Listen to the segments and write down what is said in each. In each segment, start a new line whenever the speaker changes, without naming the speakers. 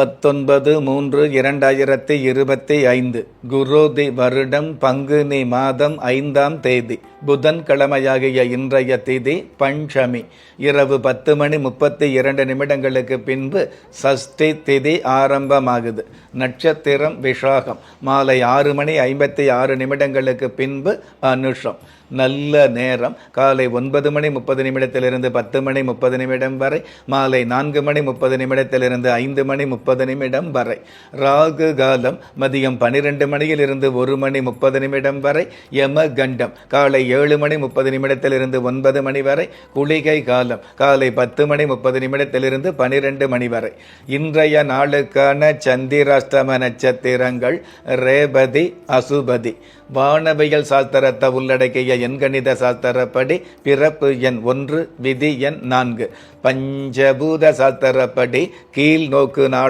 பத்தொன்பது மூன்று இரண்டாயிரத்தி இருபத்தி ஐந்து குரோதி வருடம் பங்குனி மாதம் ஐந்தாம் தேதி. புதன்கிழமையாகிய இன்றைய திதி பஞ்சமி. இரவு பத்து மணி முப்பத்தி இரண்டு நிமிடங்களுக்கு பின்பு சஷ்டி திதி ஆரம்பமாகுது. நட்சத்திரம் விஷாகம். மாலை ஆறு மணி ஐம்பத்தி ஆறு நிமிடங்களுக்கு பின்பு அனுஷம். நல்ல நேரம். காலை ஒன்பது மணி முப்பது நிமிடத்திலிருந்து பத்து மணி முப்பது நிமிடம் வரை. மாலை நான்கு மணி முப்பது நிமிடத்திலிருந்து ஐந்து மணி முப்பது முப்பது நிமிடம் வரை. ராகு காலம் மதியம் பனிரெண்டு மணியிலிருந்து ஒரு மணி முப்பது நிமிடம் வரை. யம கண்டம் காலை ஏழு மணி முப்பது நிமிடத்திலிருந்து ஒன்பது மணி வரை. குளிகை காலம் காலை பத்து மணி முப்பது நிமிடத்திலிருந்து பனிரெண்டு மணி வரை. இன்றைய நாளுக்கான சந்திராஷ்டம நட்சத்திரங்கள் ரேபதி அசுபதி. வானவியல் சாஸ்திரத்தை உள்ளடக்கிய எண்கணித சாஸ்திரப்படி பிறப்பு எண் ஒன்று விதி எண் நான்கு. பஞ்சபூத சாஸ்திரப்படி கீழ் நோக்கு நாள்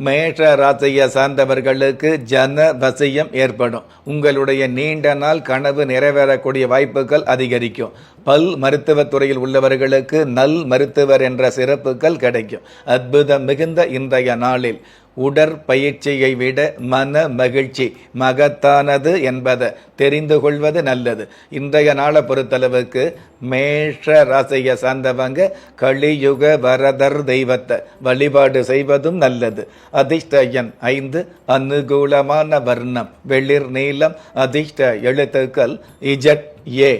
மேஷ ராசியை சார்ந்தவர்களுக்கு ஜன வசியம் ஏற்படும். உங்களுடைய நீண்ட நாள் கனவு நிறைவேறக்கூடிய வாய்ப்புகள் அதிகரிக்கும். பல் மருத்துவத் துறையில் உள்ளவர்களுக்கு நல் மருத்துவர் என்ற சிறப்புகள் கிடைக்கும். அற்புதம் மிகுந்த இன்றைய நாளில். உடற்பயிற்சியை விட மன மகிழ்ச்சி மகத்தானது என்பதை தெரிந்து கொள்வது நல்லது. இன்றைய நாளை பொறுத்தளவுக்கு மேஷ ராசியை சார்ந்தவங்க கலியுக வரதர் தெய்வத்தை வழிபாடு செய்வதும் நல்லது. அதிர்ஷ்ட எண் ஐந்து அனுகூலமான வர்ணம் வெளிர் நீளம் அதிர்ஷ்ட எழுத்துக்கள் இஜட் ஏ.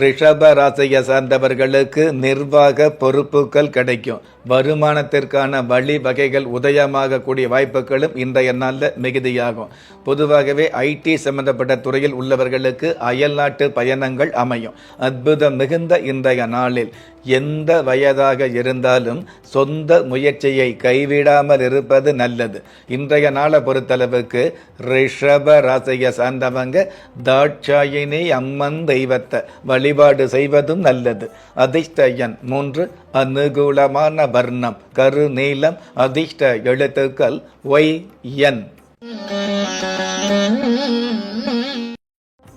ரிஷப ராசியை சார்ந்தவர்களுக்கு நிர்வாக பொறுப்புகள் கிடைக்கும். வருமானத்திற்கான வழி வகைகள் உதயமாகக்கூடிய வாய்ப்புகளும் இன்றைய நாளில் மிகுதியாகும். பொதுவாகவே ஐடி சம்பந்தப்பட்ட துறையில் உள்ளவர்களுக்கு அயல்நாட்டு பயணங்கள் அமையும். அற்புதம் மிகுந்த இன்றைய நாளில் எந்த வயதாக இருந்தாலும் சொந்த முயற்சியை கைவிடாமல் இருப்பது நல்லது. இன்றைய நாளை பொறுத்தளவுக்கு ரிஷப ராசியை சார்ந்தவங்க தாட்சாயினி அம்மன் தெய்வத்தை வழி வழிபாடு செய்வதும் நல்லது. அதிர்ஷ்டயன் மூன்று அனுகூலமான வர்ணம் கரு நீளம் அதிர்ஷ்ட எழுத்துக்கள் ஒய் என்.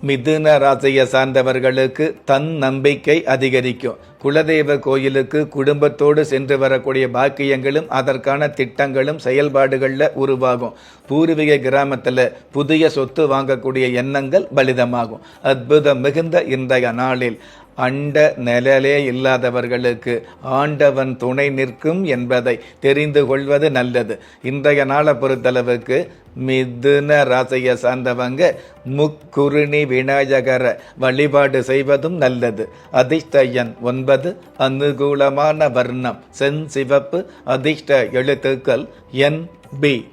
மிதுன ராசியை சார்ந்தவர்களுக்கு தன் நம்பிக்கை அதிகரிக்கும். குலதெய்வ கோயிலுக்கு குடும்பத்தோடு சென்று வரக்கூடிய பாக்கியங்களும் அதற்கான திட்டங்களும் செயல்பாடுகளில் உருவாகும். பூர்வீக கிராமத்தில் புதிய சொத்து வாங்கக்கூடிய எண்ணங்கள் பலிதமாகும். அற்புதம் மிகுந்த இன்றைய நாளில். அண்ட நிழலே இல்லாதவர்களுக்கு ஆண்டவன் துணை நிற்கும் என்பதை தெரிந்து கொள்வது நல்லது. இன்றைய நாளை பொறுத்தளவுக்கு மிதுன ராசியை சார்ந்தவங்க முக்குருணி விநாயகர வழிபாடு செய்வதும் நல்லது. அதிர்ஷ்ட எண் ஒன்பது அனுகூலமான வர்ணம் சென் சிவப்பு அதிர்ஷ்ட எழுத்துக்கள் என் பி.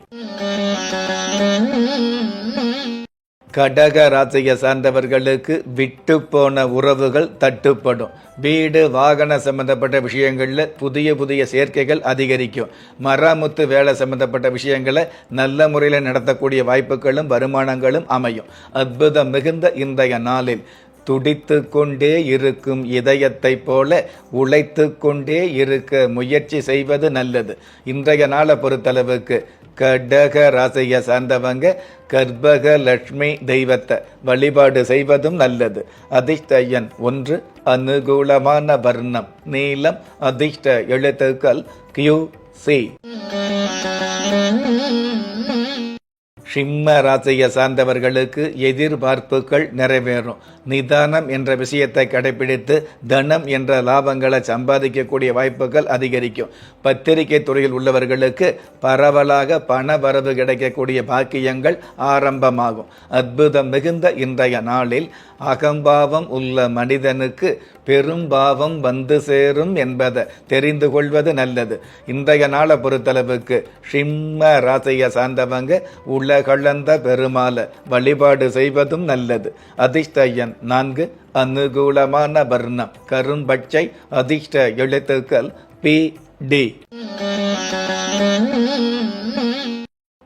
கடக ராசியை சார்ந்தவர்களுக்கு விட்டு போன உறவுகள் தட்டுப்படும். வீடு வாகன சம்பந்தப்பட்ட விஷயங்களில் புதிய புதிய சேர்க்கைகள் அதிகரிக்கும். மராமுத்து வேலை சம்பந்தப்பட்ட விஷயங்களை நல்ல முறையில் நடத்தக்கூடிய வாய்ப்புகளும் வருமானங்களும் அமையும். அற்புதம் மிகுந்த இன்றைய நாளில் துடித்து கொண்டே இருக்கும் இதயத்தை போல உழைத்து கொண்டே இருக்க முயற்சி செய்வது நல்லது. இன்றைய நாளை பொறுத்தளவுக்கு கடக ராசியை சார்ந்தவங்க கர்ப்பக லட்சுமி தெய்வத்தை வழிபாடு செய்வதும் நல்லது. அதிர்ஷ்டயன் ஒன்று அனுகூலமான வர்ணம். நீளம் அதிர்ஷ்ட எழுத்துக்கள் கியூ சி சிம்ம ராசியை சார்ந்தவர்களுக்கு எதிர்பார்ப்புகள் நிறைவேறும். நிதானம் என்ற விஷயத்தை கடைபிடித்து தனம் என்ற லாபங்களை சம்பாதிக்கக்கூடிய வாய்ப்புகள் அதிகரிக்கும். பத்திரிகை துறையில் உள்ளவர்களுக்கு பரவலாக பண வரவு கிடைக்கக்கூடிய பாக்கியங்கள் ஆரம்பமாகும். அற்புதம் மிகுந்த இன்றைய நாளில் அகம்பாவம் உள்ள மனிதனுக்கு பெரும்பாவம் வந்து சேரும் என்பதை தெரிந்து கொள்வது நல்லது. இன்றைய நாளை பொறுத்தளவுக்கு சிம்ம ராசியை சார்ந்தவங்க உலகளந்த பெருமாளை வழிபாடு செய்வதும் நல்லது. அதிர்ஷ்டயன் நான்கு அனுகூலமான வர்ணம். கரும்பச்சை அதிர்ஷ்ட எழுத்துக்கள் பி டி.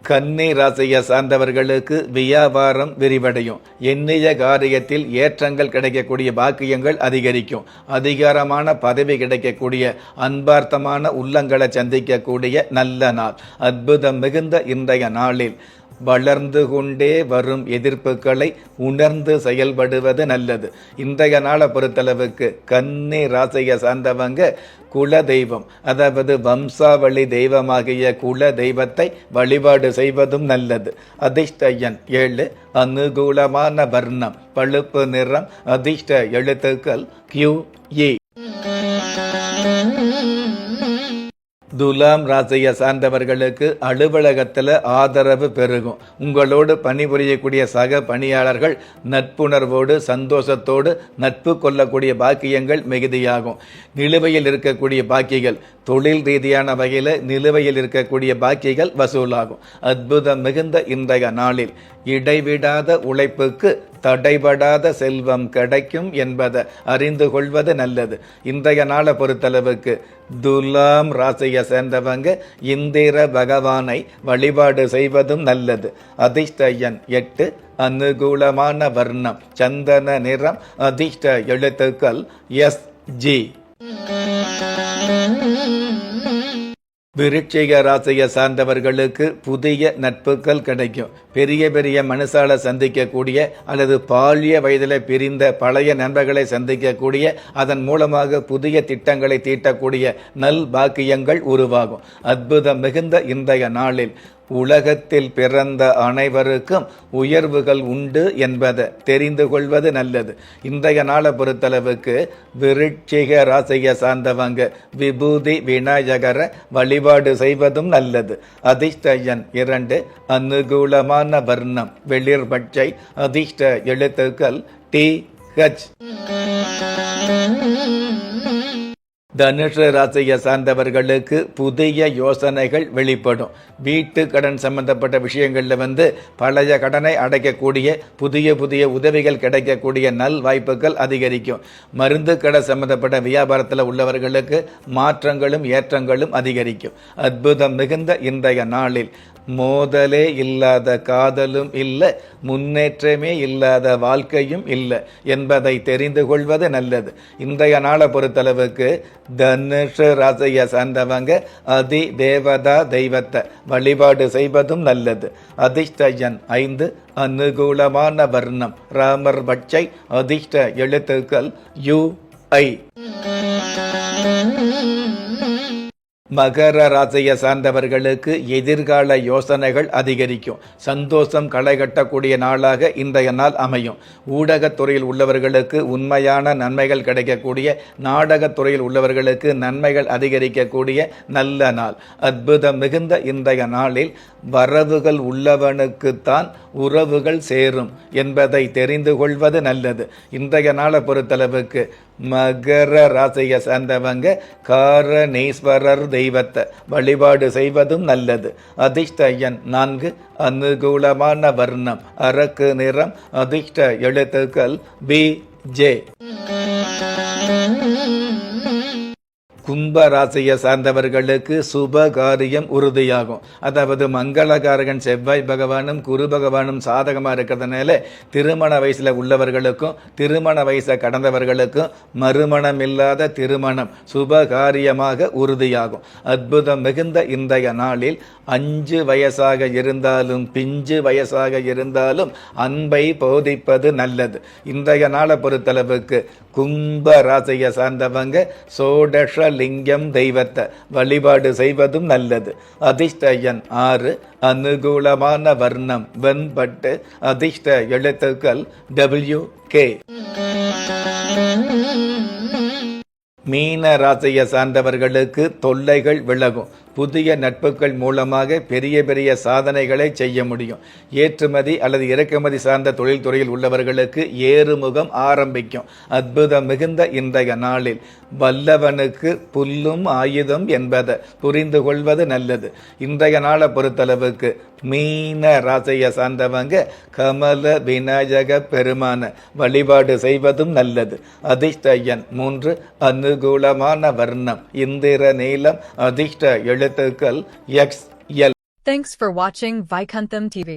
கன்னி ராசியை சார்ந்தவர்களுக்கு வியாபாரம் விரிவடையும். எண்ணிய காரியத்தில் ஏற்றங்கள் கிடைக்கக்கூடிய பாக்கியங்கள் அதிகரிக்கும். அதிகாரமான பதவி கிடைக்கக்கூடிய அன்பார்த்தமான உள்ளங்களை சந்திக்கக்கூடிய நல்ல நாள். அற்புதம் மிகுந்த இன்றைய நாளில். வளர்ந்து கொண்டே வரும் எதிர்ப்புகளை உணர்ந்து செயல்படுவது நல்லது. இன்றைய நாளை பொறுத்தளவுக்கு கன்னி ராசியை சார்ந்தவங்க குல தெய்வம் அதாவது வம்சாவளி தெய்வமாகிய குல தெய்வத்தை வழிபாடு செய்வதும் நல்லது. அதிர்ஷ்டயன் ஏழு அனுகூலமான வர்ணம் பழுப்பு நிறம் அதிர்ஷ்ட எழுத்துக்கள் கியூ ஏ e. துலாம் ராசியை சார்ந்தவர்களுக்கு அலுவலகத்தில் ஆதரவு பெருகும். உங்களோடு பணிபுரியக்கூடிய சக பணியாளர்கள் நட்புணர்வோடு சந்தோஷத்தோடு நட்பு கொள்ளக்கூடிய பாக்கியங்கள் மிகுதியாகும். நிலுவையில் இருக்கக்கூடிய பாக்கிகள் தொழில் ரீதியான வகையில் நிலுவையில் இருக்கக்கூடிய பாக்கிகள் வசூலாகும். அற்புதம் மிகுந்த இன்றைய நாளில் இடைவிடாத உழைப்புக்கு தடைபடாத செல்வம் கிடைக்கும் என்பதை அறிந்து கொள்வது நல்லது. இன்றைய நாளை பொறுத்தளவுக்கு துலாம் ராசியை சேர்ந்தவங்க இந்திர பகவானை வழிபாடு செய்வதும் நல்லது. அதிர்ஷ்டயன் எட்டு அனுகூலமான வர்ணம் சந்தன நிறம் அதிர்ஷ்ட எழுத்துக்கள் எஸ் ஜி. விருட்சிக ராசியை சார்ந்தவர்களுக்கு புதிய நட்புகள் கிடைக்கும். பெரிய பெரிய மனுஷால சந்திக்கக்கூடிய அல்லது பாலிய வயதில் பிரிந்த பழைய நண்பர்களை சந்திக்கக்கூடிய அதன் மூலமாக புதிய திட்டங்களை தீட்டக்கூடிய நல் பாக்கியங்கள் உருவாகும். அற்புதம் மிகுந்த இன்றைய நாளில் உலகத்தில் பிறந்த அனைவருக்கும் உயர்வுகள் உண்டு என்பதை தெரிந்து கொள்வது நல்லது. இன்றைய நாளை பொறுத்தளவுக்கு விருட்சிக ராசியை சார்ந்தவங்க விபூதி விநாயகரை வழிபாடு செய்வதும் நல்லது. அதிர்ஷ்டயன் இரண்டு அனுகூலமான வர்ணம் வெளிர் பச்சை அதிர்ஷ்ட எழுத்துக்கள் டி ஹச். தனுஷ ராசியை சார்ந்தவர்களுக்கு புதிய யோசனைகள் வெளிப்படும். வீட்டு கடன் சம்பந்தப்பட்ட விஷயங்களில் வந்து பழைய கடனை அடைக்கக்கூடிய புதிய புதிய உதவிகள் கிடைக்கக்கூடிய நல் வாய்ப்புகள் அதிகரிக்கும். மருந்து கடை சம்பந்தப்பட்ட வியாபாரத்தில் உள்ளவர்களுக்கு மாற்றங்களும் ஏற்றங்களும் அதிகரிக்கும். அற்புதம் மிகுந்த இன்றைய நாளில். மோதலே இல்லாத காதலும் இல்லை முன்னேற்றமே இல்லாத வாழ்க்கையும் இல்லை என்பதை தெரிந்து கொள்வது நல்லது. இன்றைய நாளை பொறுத்தளவுக்கு தனுஷ ராசியை சார்ந்தவங்க அதி தேவதா தெய்வத்தை வழிபாடு செய்வதும் நல்லது. அதிர்ஷ்டயன் ஐந்து அனுகூலமான வர்ணம். ராமர் பட்சை அதிர்ஷ்ட எழுத்துக்கள் யு ஐ. மகர ராசியை சார்ந்தவர்களுக்கு எதிர்கால யோசனைகள் அதிகரிக்கும். சந்தோஷம் களை கட்டக்கூடிய நாளாக இன்றைய நாள் அமையும். ஊடகத் துறையில் உள்ளவர்களுக்கு உண்மையான நன்மைகள் கிடைக்கக்கூடிய நாடகத்துறையில் உள்ளவர்களுக்கு நன்மைகள் அதிகரிக்கக்கூடிய நல்ல நாள். அற்புதம் மிகுந்த இன்றைய நாளில் வரவுகள் உள்ளவனுக்குத்தான் உறவுகள் சேரும் என்பதை தெரிந்து கொள்வது நல்லது. இன்றைய நாளை பொறுத்தளவுக்கு மகர ராசியை சார்ந்தவங்க காரணேஸ்வரர் தெய்வத்தை வழிபாடு செய்வதும் நல்லது. அதிர்ஷ்டயன் நான்கு அனுகூலமான வர்ணம் அரக்கு நிறம் அதிர்ஷ்ட எழுத்துக்கள் பி ஜே. கும்ப ராசியை சார்ந்தவர்களுக்கு சுப காரியம் உறுதியாகும். அதாவது மங்களகாரகன் செவ்வாய் பகவானும் குரு பகவானும் சாதகமாக இருக்கிறதுனால திருமண வயசில் உள்ளவர்களுக்கும் திருமண வயசை கடந்தவர்களுக்கும் மறுமணம் இல்லாத திருமணம் சுப காரியமாக உறுதியாகும். அற்புதம் மிகுந்த இன்றைய நாளில் அஞ்சு வயசாக இருந்தாலும் பிஞ்சு வயசாக இருந்தாலும் அன்பை போதிப்பது நல்லது. இன்றைய நாளை பொறுத்தளவுக்கு கும்ப ராசியை சார்ந்தவங்க சோடஷ லிங்கம் தெய்வத்தை வழிபாடு செய்வதும் நல்லது. அதிர்ஷ்டயன் ஆறு அனுகூலமான வர்ணம் வெண்பட்டு அதிர்ஷ்ட எழுத்துக்கள் டபிள்யூ கே மீன ராசியை சார்ந்தவர்களுக்கு தொல்லைகள் விலகும். புதிய நட்புகள் மூலமாக பெரிய பெரிய சாதனைகளை செய்ய முடியும். ஏற்றுமதி அல்லது இறக்குமதி சார்ந்த தொழில்துறையில் உள்ளவர்களுக்கு ஏறுமுகம் ஆரம்பிக்கும். அற்புதம் மிகுந்த இன்றைய நாளில் வல்லவனுக்கு புல்லும் ஆயுதம் என்பதை புரிந்து கொள்வது நல்லது. இன்றைய நாளை பொறுத்தளவுக்கு மீன ராசியை சார்ந்தவங்க கமல விநாயக பெருமான வழிபாடு செய்வதும் நல்லது. அதிர்ஷ்ட எண் மூன்று அனுகூலமான வர்ணம். இந்திர நீளம் அதிர்ஷ்ட எழு எழுத்துக்கள் X L
Thanks for watching Vaikuntham TV.